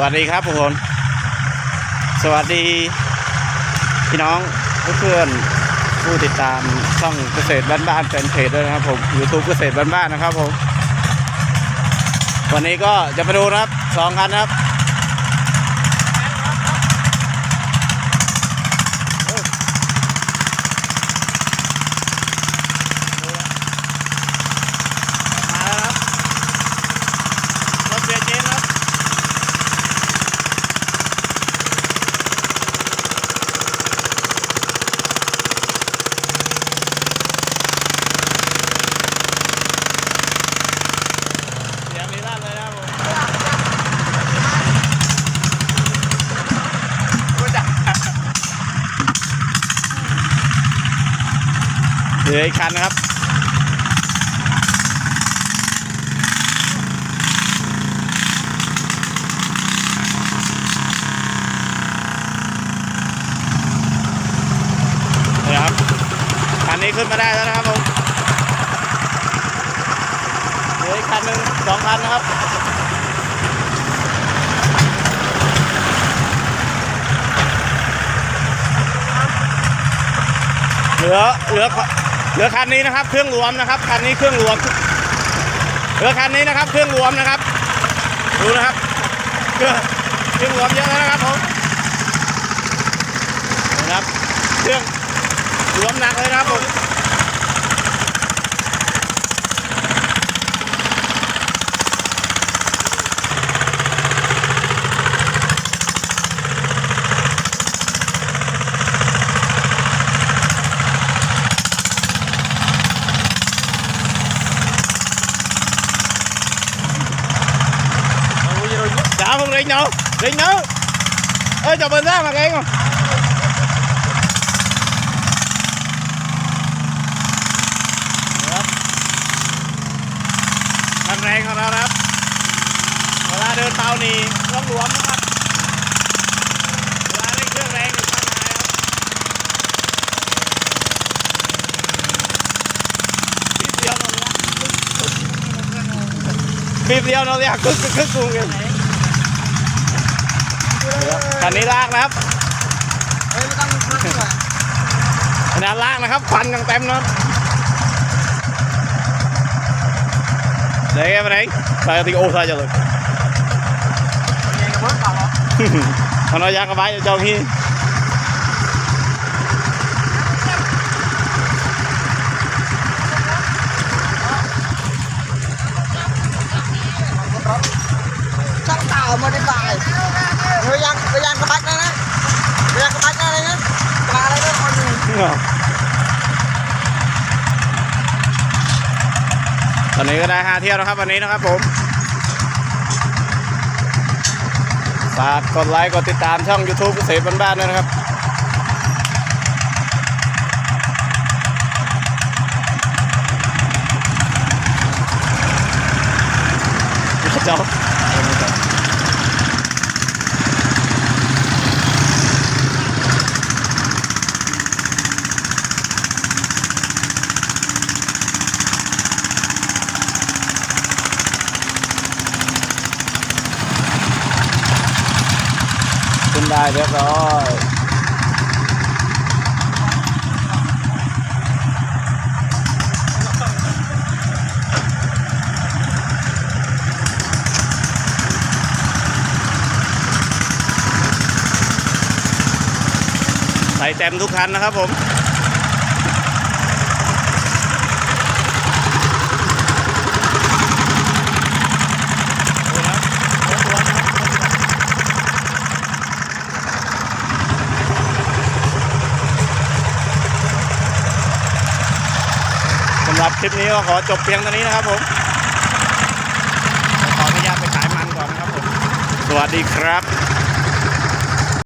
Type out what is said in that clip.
วัสดีครับทุกคน สวัสดี พี่น้องเพื่อนผู้ติดตามช่องเกษตรบ้านๆแฟนเพจด้วยนะครับผมยูทูบเกษตรบ้านๆนะครับผม วันนี้ก็จะไปดูนะครับสองคันนะครับ มาแล้วครับรถเบียร์เจนครับ เสียงนี้ลั่นเลยนะครับผมเหลืออีกคันนะครับนี่ครับ คันนี้ขึ้นมาได้แล้วนะครับผม ลืออีกคันหนึ่งสองคันนะครับเหลือเหลือเหลือคันนี้นะครับ เครื่องรวมนะครับคันนี้เครื่องรวมเหลือคันนี้นะครับ เครื่องรวมนะครับ ดูนะครับเครื่องเครื่องรวมเยอะแล้วนะครับผมนะครับ เครื่องรวมหนักเลยนะครับผม Dạ không rinh đâu Rinh đâu Ê cho bên ra mà cái không ครับคันแรงของเรานะครับเวลาเดินเบานี่ต้องหลวมนะครับเวลาเร่งเครื่องแรงอยู่ข้างในครับบีบเดียวเราอยากคึกคึกคึกสูงกัน คันนี้ลากนะครับขนาดลากนะครับควันยังเต็มนะครับ Đấy em đấy, phải thì ô sai cho rồi. เองกับเพื่อนเก่าเหรอ Còn nó ra cái bãi cho khi ช่างเต่าโมดิฟาย กระบักนะนะพยายามกระบักนะอะไรนะปลาอะไรก็คนหนึ่งตอนนี้ก็ได้ห้าเที่ยวนะครับวันนี้นะครับผมฝากกดไลค์กดติดตามช่อง YouTube เกษตรบ้านๆด้วยนะครับเจ้า ได้เรียบร้อยใส่เต็มทุกคันนะครับผม คลิปนี้ก็ขอจบเพียงเท่านี้นะครับผมขออนุญาตไปขายมันก่อนนะครับผม สวัสดีครับ